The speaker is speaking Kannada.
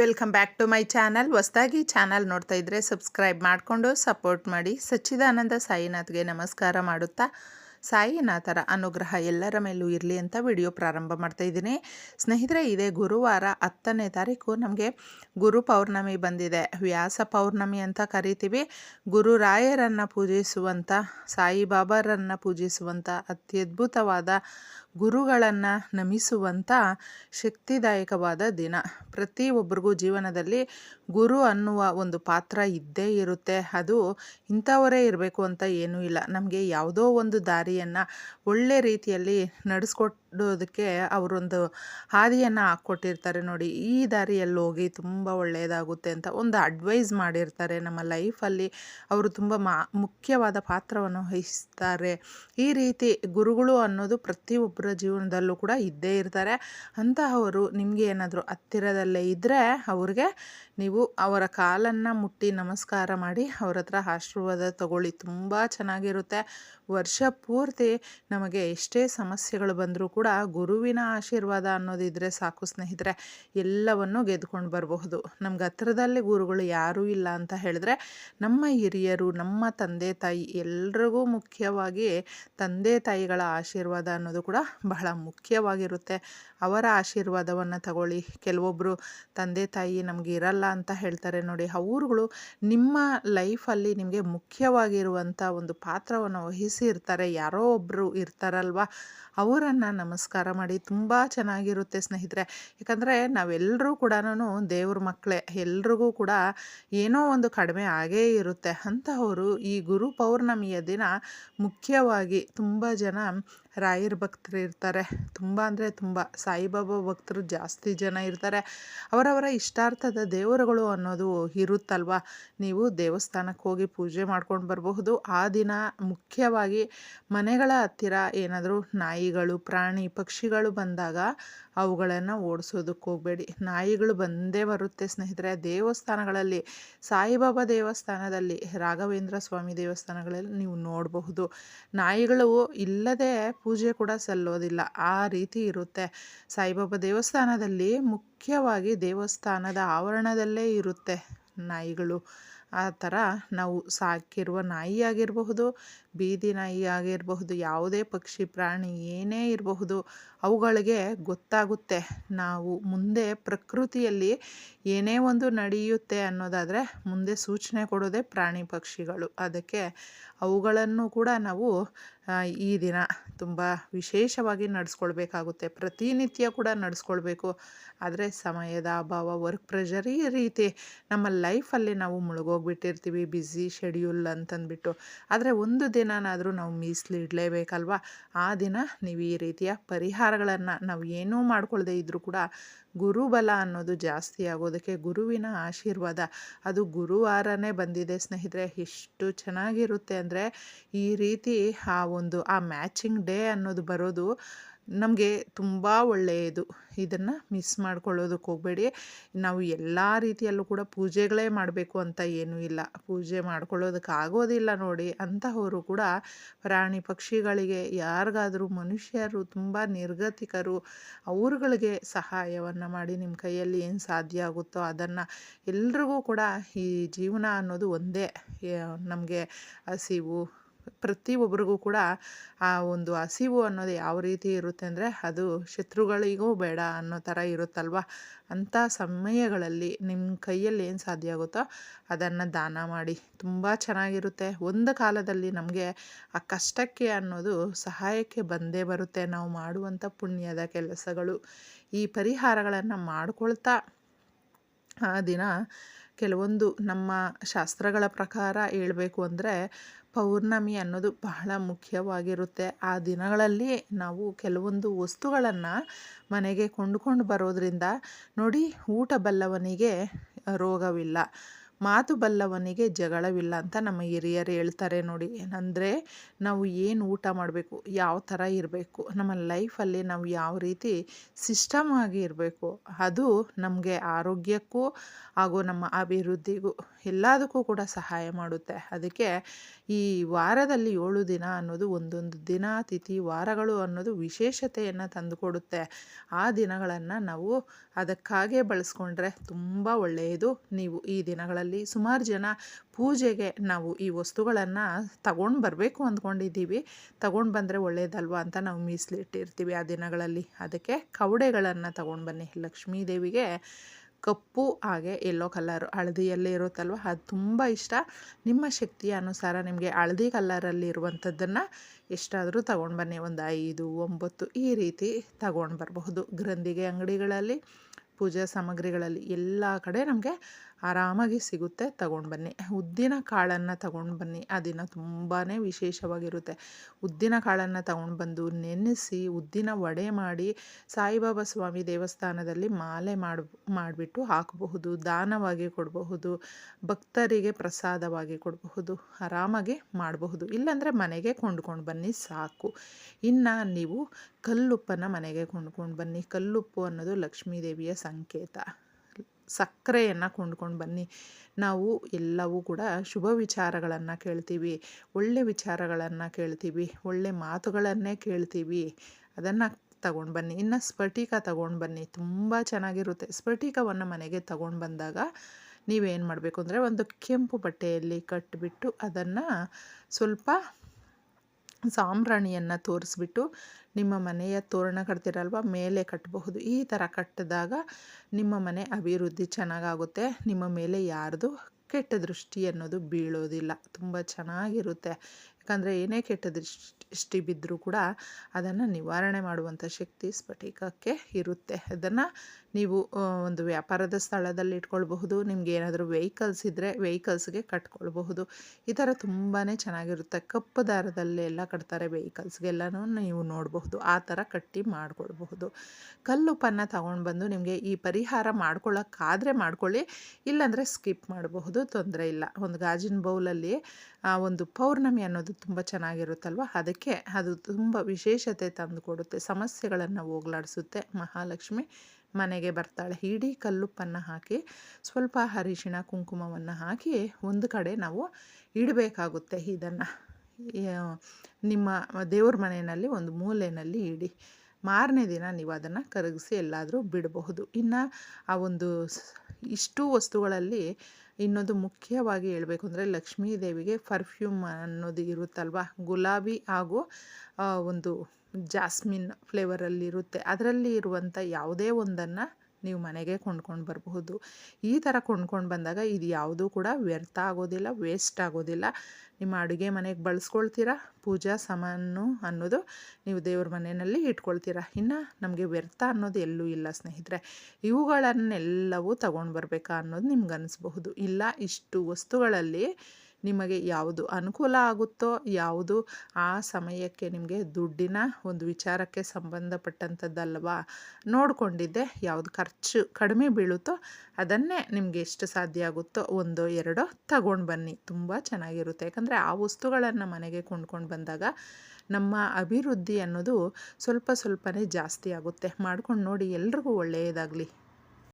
Welcome back to my channel. ಹೊಸದಾಗಿ ಚಾನಲ್ ನೋಡ್ತಾ ಇದ್ದರೆ ಸಬ್ಸ್ಕ್ರೈಬ್ ಮಾಡಿಕೊಂಡು ಸಪೋರ್ಟ್ ಮಾಡಿ. ಸಚ್ಚಿದಾನಂದ ಸಾಯಿನಾಥ್ಗೆ ನಮಸ್ಕಾರ ಮಾಡುತ್ತಾ ಸಾಯಿನಾಥರ ಅನುಗ್ರಹ ಎಲ್ಲರ ಮೇಲೂ ಇರಲಿ ಅಂತ ವಿಡಿಯೋ ಪ್ರಾರಂಭ ಮಾಡ್ತಾ ಇದ್ದೀನಿ. ಸ್ನೇಹಿತರೆ, ಇದೇ ಗುರುವಾರ ಹತ್ತನೇ ತಾರೀಕು ನಮಗೆ ಗುರು ಪೌರ್ಣಮಿ ಬಂದಿದೆ. ವ್ಯಾಸ ಪೌರ್ಣಮಿ ಅಂತ ಕರಿತೀವಿ. ಗುರುರಾಯರನ್ನು ಪೂಜಿಸುವಂಥ ಸಾಯಿಬಾಬಾರನ್ನು ಪೂಜಿಸುವಂಥ ಅತ್ಯದ್ಭುತವಾದ ಗುರುಗಳನ್ನು ನಮಿಸುವಂಥ ಶಕ್ತಿದಾಯಕವಾದ ದಿನ. ಪ್ರತಿಯೊಬ್ಬರಿಗೂ ಜೀವನದಲ್ಲಿ ಗುರು ಅನ್ನುವ ಒಂದು ಪಾತ್ರ ಇದ್ದೇ ಇರುತ್ತೆ. ಅದು ಇಂಥವರೇ ಇರಬೇಕು ಅಂತ ಏನೂ ಇಲ್ಲ. ನಮಗೆ ಯಾವುದೋ ಒಂದು ದಾರಿಯನ್ನು ಒಳ್ಳೆ ರೀತಿಯಲ್ಲಿ ನಡೆಸ್ಕೊಡೋದಕ್ಕೆ ಅವರೊಂದು ಹಾದಿಯನ್ನು ಹಾಕ್ಕೊಟ್ಟಿರ್ತಾರೆ ನೋಡಿ. ಈ ದಾರಿಯಲ್ಲಿ ಹೋಗಿ ತುಂಬ ಒಳ್ಳೆಯದಾಗುತ್ತೆ ಅಂತ ಒಂದು ಅಡ್ವೈಸ್ ಮಾಡಿರ್ತಾರೆ ನಮ್ಮ ಲೈಫಲ್ಲಿ. ಅವರು ತುಂಬ ಮಾ, ಮುಖ್ಯವಾದ ಪಾತ್ರವನ್ನು ವಹಿಸ್ತಾರೆ. ಈ ರೀತಿ ಗುರುಗಳು ಅನ್ನೋದು ಪ್ರತಿಯೊಬ್ಬರ ಜೀವನದಲ್ಲೂ ಕೂಡ ಇದ್ದೇ ಇರ್ತಾರೆ. ಅಂತಹವರು ನಿಮಗೆ ಏನಾದರೂ ಹತ್ತಿರದಲ್ಲೇ ಇದ್ದರೆ ಅವ್ರಿಗೆ ನೀವು ಅವರ ಕಾಲನ್ನು ಮುಟ್ಟಿ ನಮಸ್ಕಾರ ಮಾಡಿ ಅವ್ರ ಹತ್ರ ಆಶೀರ್ವಾದ ತಗೊಳ್ಳಿ. ತುಂಬ ಚೆನ್ನಾಗಿರುತ್ತೆ. ವರ್ಷ ಪೂರ್ತಿ ನಮಗೆ ಎಷ್ಟೇ ಸಮಸ್ಯೆಗಳು ಬಂದರೂ ಕೂಡ ಗುರುವಿನ ಆಶೀರ್ವಾದ ಅನ್ನೋದಿದ್ದರೆ ಸಾಕು ಸ್ನೇಹಿತರೆ. ಎಲ್ಲವನ್ನು ಗೆದ್ಕೊಂಡು ಬರಬಹುದು. ನಮ್ಗೆ ಹತ್ರದಲ್ಲಿ ಗುರುಗಳು ಯಾರೂ ಇಲ್ಲ ಅಂತ ಹೇಳಿದ್ರೆ ನಮ್ಮ ಹಿರಿಯರು, ನಮ್ಮ ತಂದೆ ತಾಯಿ ಎಲ್ರಿಗೂ ಮುಖ್ಯವಾಗಿ ತಂದೆ ತಾಯಿಗಳ ಆಶೀರ್ವಾದ ಅನ್ನೋದು ಕೂಡ ಬಹಳ ಮುಖ್ಯವಾಗಿರುತ್ತೆ. ಅವರ ಆಶೀರ್ವಾದವನ್ನು ತಗೊಳ್ಳಿ. ಕೆಲವೊಬ್ಬರು ತಂದೆ ತಾಯಿ ನಮಗೆ ಇರಲ್ಲ ಅಂತ ಹೇಳ್ತಾರೆ. ನೋಡಿ ಅವ್ರುಗಳು ನಿಮ್ಮ ಲೈಫಲ್ಲಿ ನಿಮಗೆ ಮುಖ್ಯವಾಗಿರುವಂಥ ಒಂದು ಪಾತ್ರವನ್ನು ವಹಿಸಿ ಇರ್ತಾರೆ ಯಾರೋ ಒಬ್ಬರು ಇರ್ತಾರಲ್ವ? ಅವರನ್ನು ನಮಸ್ಕಾರ ಮಾಡಿ ತುಂಬ ಚೆನ್ನಾಗಿರುತ್ತೆ ಸ್ನೇಹಿತರೆ. ಯಾಕಂದರೆ ನಾವೆಲ್ಲರೂ ಕೂಡ ದೇವ್ರ ಮಕ್ಕಳೇ. ಎಲ್ರಿಗೂ ಕೂಡ ಏನೋ ಒಂದು ಕಡಿಮೆ ಆಗೇ ಇರುತ್ತೆ. ಅಂತಹವರು ಈ ಗುರು ಪೌರ್ಣಮಿಯ ದಿನ ಮುಖ್ಯವಾಗಿ ತುಂಬ ಜನ ರಾಯರ ಭಕ್ತರು ಇರ್ತಾರೆ. ತುಂಬ ಅಂದರೆ ತುಂಬ. ಸಾಯಿಬಾಬಾ ಭಕ್ತರು ಜಾಸ್ತಿ ಜನ ಇರ್ತಾರೆ. ಅವರವರ ಇಷ್ಟಾರ್ಥದ ದೇವರುಗಳು ಅನ್ನೋದು ಇರುತ್ತಲ್ವ? ನೀವು ದೇವಸ್ಥಾನಕ್ಕೆ ಹೋಗಿ ಪೂಜೆ ಮಾಡ್ಕೊಂಡು ಬರಬಹುದು. ಆ ದಿನ ಮುಖ್ಯವಾಗಿ ಮನೆಗಳ ಹತ್ತಿರ ಏನಾದರೂ ನಾಯಿಗಳು, ಪ್ರಾಣಿ, ಪಕ್ಷಿಗಳು ಬಂದಾಗ ಅವುಗಳನ್ನು ಓಡಿಸೋದಕ್ಕೆ ಹೋಗಬೇಡಿ. ನಾಯಿಗಳು ಬಂದೇ ಬರುತ್ತೆ ಸ್ನೇಹಿತರೆ. ದೇವಸ್ಥಾನಗಳಲ್ಲಿ, ಸಾಯಿಬಾಬಾ ದೇವಸ್ಥಾನದಲ್ಲಿ, ರಾಘವೇಂದ್ರ ಸ್ವಾಮಿ ದೇವಸ್ಥಾನಗಳಲ್ಲಿ ನೀವು ನೋಡಬಹುದು. ನಾಯಿಗಳು ಇಲ್ಲದೆ ಪೂಜೆ ಕೂಡ ಸಲ್ಲೋದಿಲ್ಲ. ಆ ರೀತಿ ಇರುತ್ತೆ. ಸಾಯಿಬಾಬಾ ದೇವಸ್ಥಾನದಲ್ಲಿ ಮುಖ್ಯವಾಗಿ ದೇವಸ್ಥಾನದ ಆವರಣದಲ್ಲೇ ಇರುತ್ತೆ ನಾಯಿಗಳು. ಆ ಥರ ನಾವು ಸಾಕಿರುವ ನಾಯಿ ಆಗಿರಬಹುದು ಬೀದಿ ನಾಯಿ ಆಗಿರಬಹುದು, ಯಾವುದೇ ಪಕ್ಷಿ, ಪ್ರಾಣಿ ಏನೇ ಇರಬಹುದು, ಅವುಗಳಿಗೆ ಗೊತ್ತಾಗುತ್ತೆ. ನಾವು ಮುಂದೆ ಪ್ರಕೃತಿಯಲ್ಲಿ ಏನೇ ಒಂದು ನಡೆಯುತ್ತೆ ಅನ್ನೋದಾದರೆ ಮುಂದೆ ಸೂಚನೆ ಕೊಡೋದೇ ಪ್ರಾಣಿ ಪಕ್ಷಿಗಳು. ಅದಕ್ಕೆ ಅವುಗಳನ್ನು ಕೂಡ ನಾವು ಈ ದಿನ ತುಂಬ ವಿಶೇಷವಾಗಿ ನಡೆಸ್ಕೊಳ್ಬೇಕಾಗುತ್ತೆ. ಪ್ರತಿನಿತ್ಯ ಕೂಡ ನಡೆಸ್ಕೊಳ್ಬೇಕು. ಆದರೆ ಸಮಯದ ಅಭಾವ ವರ್ಕ್ ಪ್ರೆಷರ್ ಈ ರೀತಿ ನಮ್ಮ ಲೈಫಲ್ಲಿ ನಾವು ಮುಳುಗೋಗ್ಬಿಟ್ಟಿರ್ತೀವಿ ಬ್ಯುಸಿ ಶೆಡ್ಯೂಲ್ ಅಂತಂದ್ಬಿಟ್ಟು. ಆದರೆ ಒಂದು ದಿನನಾದರೂ ನಾವು ಮೀಸಲಿಡಲೇಬೇಕಲ್ವ? ಆ ದಿನ ನೀವು ಈ ರೀತಿಯ ಪರಿಹಾರಗಳನ್ನು ನಾವು ಏನೂ ಮಾಡ್ಕೊಳ್ಳದೆ ಇದ್ದರೂ ಕೂಡ ಗುರುಬಲ ಅನ್ನೋದು ಜಾಸ್ತಿ ಆಗೋದಕ್ಕೆ ಗುರುವಿನ ಆಶೀರ್ವಾದ. ಅದು ಗುರುವಾರನೇ ಬಂದಿದೆ ಸ್ನೇಹಿತರೆ, ಎಷ್ಟು ಚೆನ್ನಾಗಿರುತ್ತೆ ಅಂದರೆ ಈ ರೀತಿ ಆ ಒಂದು, ಆ ಮ್ಯಾಚಿಂಗ್ ಡೇ ಅನ್ನೋದು ಬರೋದು ನಮಗೆ ತುಂಬ ಒಳ್ಳೆಯದು. ಇದನ್ನು ಮಿಸ್ ಮಾಡ್ಕೊಳ್ಳೋದಕ್ಕೆ ಹೋಗಬೇಡಿ. ನಾವು ಎಲ್ಲ ರೀತಿಯಲ್ಲೂ ಕೂಡ ಪೂಜೆಗಳೇ ಮಾಡಬೇಕು ಅಂತ ಏನೂ ಇಲ್ಲ. ಪೂಜೆ ಮಾಡ್ಕೊಳ್ಳೋದಕ್ಕೆ ಆಗೋದಿಲ್ಲ ನೋಡಿ. ಅಂತಹವರು ಕೂಡ ಪ್ರಾಣಿ ಪಕ್ಷಿಗಳಿಗೆ, ಯಾರಿಗಾದರೂ ಮನುಷ್ಯರು, ತುಂಬ ನಿರ್ಗತಿಕರು, ಅವ್ರುಗಳಿಗೆ ಸಹಾಯವನ್ನು ಮಾಡಿ ನಿಮ್ಮ ಕೈಯಲ್ಲಿ ಏನು ಸಾಧ್ಯ ಆಗುತ್ತೋ ಅದನ್ನು ಎಲ್ರಿಗೂ ಕೂಡ ಈ ಜೀವನ ಅನ್ನೋದು ಒಂದೇ. ನಮಗೆ ಹಸಿವು ಪ್ರತಿಯೊಬ್ಬರಿಗೂ ಕೂಡ ಆ ಒಂದು ಹಸಿವು ಅನ್ನೋದು ಯಾವ ರೀತಿ ಇರುತ್ತೆ ಅಂದರೆ ಅದು ಶತ್ರುಗಳಿಗೂ ಬೇಡ ಅನ್ನೋ ಥರ ಇರುತ್ತಲ್ವ? ಅಂಥ ಸಮಯಗಳಲ್ಲಿ ನಿಮ್ಮ ಕೈಯಲ್ಲಿ ಏನು ಸಾಧ್ಯ ಆಗುತ್ತೋ ಅದನ್ನು ದಾನ ಮಾಡಿ. ತುಂಬ ಚೆನ್ನಾಗಿರುತ್ತೆ. ಒಂದು ಕಾಲದಲ್ಲಿ ನಮಗೆ ಆ ಕಷ್ಟಕ್ಕೆ ಅನ್ನೋದು ಸಹಾಯಕ್ಕೆ ಬಂದೇ ಬರುತ್ತೆ. ನಾವು ಮಾಡುವಂಥ ಪುಣ್ಯದ ಕೆಲಸಗಳು. ಈ ಪರಿಹಾರಗಳನ್ನು ಮಾಡಿಕೊಳ್ತಾ ಆ ದಿನ ಕೆಲವೊಂದು ನಮ್ಮ ಶಾಸ್ತ್ರಗಳ ಪ್ರಕಾರ ಹೇಳಬೇಕು ಅಂದರೆ ಪೌರ್ಣಮಿ ಅನ್ನೋದು ಬಹಳ ಮುಖ್ಯವಾಗಿರುತ್ತೆ. ಆ ದಿನಗಳಲ್ಲಿ ನಾವು ಕೆಲವೊಂದು ವಸ್ತುಗಳನ್ನು ಮನೆಗೆ ಕೊಂಡುಕೊಂಡು ಬರೋದ್ರಿಂದ ನೋಡಿ ಊಟ ಬಲ್ಲವನಿಗೆ ರೋಗವಿಲ್ಲ. ಮಾತು ಬಲ್ಲವನಿಗೆ ಜಗಳವಿಲ್ಲ ಅಂತ ನಮ್ಮ ಹಿರಿಯರು ಹೇಳ್ತಾರೆ ನೋಡಿ. ಏನಂದರೆ ನಾವು ಏನು ಊಟ ಮಾಡಬೇಕು, ಯಾವ ಥರ ಇರಬೇಕು, ನಮ್ಮ ಲೈಫಲ್ಲಿ ನಾವು ಯಾವ ರೀತಿ ಸಿಸ್ಟಮ್ ಆಗಿ ಇರಬೇಕು, ಅದು ನಮಗೆ ಆರೋಗ್ಯಕ್ಕೂ ಹಾಗೂ ನಮ್ಮ ಅಭಿವೃದ್ಧಿಗೂ ಎಲ್ಲದಕ್ಕೂ ಕೂಡ ಸಹಾಯ ಮಾಡುತ್ತೆ. ಅದಕ್ಕೆ ಈ ವಾರದಲ್ಲಿ ಏಳು ದಿನ ಅನ್ನೋದು ಒಂದೊಂದು ದಿನ, ತಿಥಿ, ವಾರಗಳು ಅನ್ನೋದು ವಿಶೇಷತೆಯನ್ನು ತಂದುಕೊಡುತ್ತೆ. ಆ ದಿನಗಳನ್ನು ನಾವು ಅದಕ್ಕಾಗೇ ಬಳಸ್ಕೊಂಡ್ರೆ ತುಂಬ ಒಳ್ಳೆಯದು. ನೀವು ಈ ದಿನಗಳಲ್ಲಿ ಸುಮಾರು ಜನ ಪೂಜೆಗೆ ನಾವು ಈ ವಸ್ತುಗಳನ್ನು ತಗೊಂಡು ಬರಬೇಕು ಅಂದ್ಕೊಂಡಿದ್ದೀವಿ. ತಗೊಂಡು ಬಂದರೆ ಒಳ್ಳೆಯದಲ್ವಾ ಅಂತ ನಾವು ಮೀಸಲಿಟ್ಟಿರ್ತೀವಿ ಆ ದಿನಗಳಲ್ಲಿ. ಅದಕ್ಕೆ ಕವಡೆಗಳನ್ನು ತಗೊಂಡು ಬನ್ನಿ. ಲಕ್ಷ್ಮೀ ದೇವಿಗೆ ಕಪ್ಪು ಹಾಗೆ ಎಲ್ಲೋ ಕಲರು ಹಳದಿಯಲ್ಲೇ ಇರುತ್ತಲ್ವ? ಅದು ತುಂಬ ಇಷ್ಟ. ನಿಮ್ಮ ಶಕ್ತಿಯ ಅನುಸಾರ ನಿಮಗೆ ಹಳದಿ ಕಲರಲ್ಲಿ ಇರುವಂಥದ್ದನ್ನು ಎಷ್ಟಾದರೂ ತಗೊಂಡು ಬನ್ನಿ. ಒಂದು ಐದು, ಒಂಬತ್ತು ಈ ರೀತಿ ತಗೊಂಡು ಬರಬಹುದು. ಗ್ರಂಥಿಗೆ, ಅಂಗಡಿಗಳಲ್ಲಿ, ಪೂಜಾ ಸಾಮಗ್ರಿಗಳಲ್ಲಿ ಎಲ್ಲ ಕಡೆ ನಮಗೆ ಆರಾಮಾಗಿ ಸಿಗುತ್ತೆ, ತಗೊಂಡು ಬನ್ನಿ. ಉದ್ದಿನ ಕಾಳನ್ನು ತಗೊಂಡು ಬನ್ನಿ. ಆ ದಿನ ತುಂಬಾ ವಿಶೇಷವಾಗಿರುತ್ತೆ. ಉದ್ದಿನ ಕಾಳನ್ನು ತಗೊಂಡು ಬಂದು ನೆನೆಸಿ, ಉದ್ದಿನ ವಡೆ ಮಾಡಿ ಸಾಯಿಬಾಬಾ ಸ್ವಾಮಿ ದೇವಸ್ಥಾನದಲ್ಲಿ ಮಾಲೆ ಮಾಡಿ, ಮಾಡಿಬಿಟ್ಟು ಹಾಕಬಹುದು, ದಾನವಾಗಿ ಕೊಡಬಹುದು, ಭಕ್ತರಿಗೆ ಪ್ರಸಾದವಾಗಿ ಕೊಡಬಹುದು, ಆರಾಮಾಗಿ ಮಾಡಬಹುದು. ಇಲ್ಲಾಂದರೆ ಮನೆಗೆ ಕೊಂಡ್ಕೊಂಡು ಬನ್ನಿ ಸಾಕು. ಇನ್ನು ನೀವು ಕಲ್ಲುಪ್ಪನ್ನು ಮನೆಗೆ ಕೊಂಡ್ಕೊಂಡು ಬನ್ನಿ. ಕಲ್ಲುಪ್ಪು ಅನ್ನೋದು ಲಕ್ಷ್ಮೀದೇವಿಯ ಸಂಕೇತ. ಸಕ್ಕರೆಯನ್ನು ಕೊಂಡ್ಕೊಂಡು ಬನ್ನಿ. ನಾವು ಎಲ್ಲವೂ ಕೂಡ ಶುಭ ವಿಚಾರಗಳನ್ನು ಕೇಳ್ತೀವಿ, ಒಳ್ಳೆ ವಿಚಾರಗಳನ್ನು ಕೇಳ್ತೀವಿ, ಒಳ್ಳೆ ಮಾತುಗಳನ್ನೇ ಕೇಳ್ತೀವಿ. ಅದನ್ನು ತಗೊಂಡು ಬನ್ನಿ. ಇನ್ನು ಸ್ಫಟಿಕ ತಗೊಂಡು ಬನ್ನಿ. ತುಂಬ ಚೆನ್ನಾಗಿರುತ್ತೆ. ಸ್ಫಟಿಕವನ್ನು ಮನೆಗೆ ತಗೊಂಡು ಬಂದಾಗ ನೀವೇನು ಮಾಡಬೇಕು ಅಂದರೆ ಒಂದು ಕೆಂಪು ಬಟ್ಟೆಯಲ್ಲಿ ಕಟ್ಟಿಬಿಟ್ಟು ಅದನ್ನು ಸ್ವಲ್ಪ ಸಾಂಬ್ರಾಣಿಯನ್ನು ತೋರಿಸ್ಬಿಟ್ಟು ನಿಮ್ಮ ಮನೆಯ ತೋರಣ ಕಟ್ತಿರಲ್ವ ಮೇಲೆ ಕಟ್ಟಬಹುದು ಈ ಥರ ಕಟ್ಟಿದಾಗ ನಿಮ್ಮ ಮನೆ ಅಭಿವೃದ್ಧಿ ಚೆನ್ನಾಗಾಗುತ್ತೆ. ನಿಮ್ಮ ಮೇಲೆ ಯಾರದು ಕೆಟ್ಟ ದೃಷ್ಟಿ ಅನ್ನೋದು ಬೀಳೋದಿಲ್ಲ. ತುಂಬ ಚೆನ್ನಾಗಿರುತ್ತೆ. ಯಾಕಂದರೆ ಏನೇ ಕೆಟ್ಟ ದೃಷ್ಟಿ ಬಿದ್ದರೂ ಕೂಡ ಅದನ್ನು ನಿವಾರಣೆ ಮಾಡುವಂಥ ಶಕ್ತಿ ಸ್ಫಟಿಕಕ್ಕೆ ಇರುತ್ತೆ. ಅದನ್ನು ನೀವು ಒಂದು ವ್ಯಾಪಾರದ ಸ್ಥಳದಲ್ಲಿ ಇಟ್ಕೊಳ್ಬಹುದು, ನಿಮ್ಗೆ ಏನಾದರೂ ವೆಹಿಕಲ್ಸ್ ಇದ್ದರೆ ವೆಹಿಕಲ್ಸ್ಗೆ ಕಟ್ಕೊಳ್ಬಹುದು. ಈ ಥರ ತುಂಬಾ ಚೆನ್ನಾಗಿರುತ್ತೆ. ಕಪ್ಪು ದಾರದಲ್ಲೆಲ್ಲ ಕಟ್ತಾರೆ ವೆಹಿಕಲ್ಸ್ಗೆಲ್ಲನೂ ನೀವು ನೋಡಬಹುದು. ಆ ಥರ ಕಟ್ಟಿ ಮಾಡ್ಕೊಳ್ಬಹುದು. ಕಲ್ಲುಪ್ಪನ್ನು ತಗೊಂಡು ಬಂದು ನಿಮಗೆ ಈ ಪರಿಹಾರ ಮಾಡ್ಕೊಳ್ಳೋಕ್ಕಾದರೆ ಮಾಡ್ಕೊಳ್ಳಿ, ಇಲ್ಲಾಂದರೆ ಸ್ಕಿಪ್ ಮಾಡಬಹುದು, ತೊಂದರೆ ಇಲ್ಲ. ಒಂದು ಗಾಜಿನ ಬೌಲಲ್ಲಿ ಒಂದು ಪೌರ್ಣಮಿ ಅನ್ನೋದು ತುಂಬ ಚೆನ್ನಾಗಿರುತ್ತಲ್ವ? ಅದಕ್ಕೆ ಅದು ತುಂಬ ವಿಶೇಷತೆ ತಂದು ಕೊಡುತ್ತೆ. ಸಮಸ್ಯೆಗಳನ್ನು ಹೋಗ್ಲಾಡಿಸುತ್ತೆ. ಮಹಾಲಕ್ಷ್ಮಿ ಮನೆಗೆ ಬರ್ತಾಳೆ. ಇಡೀ ಕಲ್ಲುಪ್ಪನ್ನು ಹಾಕಿ, ಸ್ವಲ್ಪ ಅರಿಶಿಣ, ಕುಂಕುಮವನ್ನು ಹಾಕಿ ಒಂದು ಕಡೆ ನಾವು ಇಡಬೇಕಾಗುತ್ತೆ ಇದನ್ನು. ನಿಮ್ಮ ದೇವ್ರ ಮನೆಯಲ್ಲಿ ಒಂದು ಮೂಲೆಯಲ್ಲಿ ಇಡಿ. ಮಾರನೇ ದಿನ ನೀವು ಅದನ್ನು ಕರಗಿಸಿ ಎಲ್ಲಾದರೂ ಬಿಡಬಹುದು. ಇನ್ನು ಆ ಒಂದು ಇಷ್ಟು ವಸ್ತುಗಳಲ್ಲಿ ಇನ್ನೊಂದು ಮುಖ್ಯವಾಗಿ ಹೇಳಬೇಕು ಅಂದರೆ ಲಕ್ಷ್ಮೀ ದೇವಿಗೆ ಪರ್ಫ್ಯೂಮ್ ಅನ್ನೋದು ಇರುತ್ತಲ್ವ? ಗುಲಾಬಿ ಹಾಗೂ ಒಂದು ಜಾಸ್ಮಿನ್ ಫ್ಲೇವರಲ್ಲಿರುತ್ತೆ ಅದರಲ್ಲಿ ಇರುವಂಥ ಯಾವುದೇ ಒಂದನ್ನು ನೀವು ಮನೆಗೆ ಕೊಂಡ್ಕೊಂಡು ಬರಬಹುದು. ಈ ಥರ ಕೊಂಡ್ಕೊಂಡು ಬಂದಾಗ ಇದು ಯಾವುದೂ ಕೂಡ ವ್ಯರ್ಥ ಆಗೋದಿಲ್ಲ, ವೇಸ್ಟ್ ಆಗೋದಿಲ್ಲ. ನಿಮ್ಮ ಅಡುಗೆ ಮನೆಗೆ ಬಳಸ್ಕೊಳ್ತೀರಾ? ಪೂಜಾ ಸಾಮಾನು ಅನ್ನೋದು ನೀವು ದೇವ್ರ ಮನೆಯಲ್ಲಿ ಇಟ್ಕೊಳ್ತೀರಾ? ಇನ್ನು ನಮಗೆ ವ್ಯರ್ಥ ಅನ್ನೋದು ಎಲ್ಲೂ ಇಲ್ಲ ಸ್ನೇಹಿತರೆ. ಇವುಗಳನ್ನೆಲ್ಲವೂ ತಗೊಂಡು ಬರಬೇಕಾ ಅನ್ನೋದು ನಿಮ್ಗೆ ಅನಿಸ್ಬಹುದು. ಇಲ್ಲ, ಇಷ್ಟು ವಸ್ತುಗಳಲ್ಲಿ ನಿಮಗೆ ಯಾವುದು ಅನುಕೂಲ ಆಗುತ್ತೋ, ಯಾವುದು ಆ ಸಮಯಕ್ಕೆ ನಿಮಗೆ ದುಡ್ಡಿನ ಒಂದು ವಿಚಾರಕ್ಕೆ ಸಂಬಂಧಪಟ್ಟಂಥದ್ದಲ್ವಾ ನೋಡಿಕೊಂಡಿದ್ದೆ. ಯಾವುದು ಖರ್ಚು ಕಡಿಮೆ ಬೀಳುತ್ತೋ ಅದನ್ನೇ ನಿಮಗೆ ಎಷ್ಟು ಸಾಧ್ಯ ಆಗುತ್ತೋ ಒಂದೋ ಎರಡೋ ತಗೊಂಡು ಬನ್ನಿ. ತುಂಬ ಚೆನ್ನಾಗಿರುತ್ತೆ. ಯಾಕಂದರೆ ಆ ವಸ್ತುಗಳನ್ನು ಮನೆಗೆ ಕೊಂಡ್ಕೊಂಡು ಬಂದಾಗ ನಮ್ಮ ಅಭಿವೃದ್ಧಿ ಅನ್ನೋದು ಸ್ವಲ್ಪ ಸ್ವಲ್ಪನೇ ಜಾಸ್ತಿ ಆಗುತ್ತೆ. ಮಾಡ್ಕೊಂಡು ನೋಡಿ ಎಲ್ರಿಗೂ ಒಳ್ಳೆಯದಾಗಲಿ.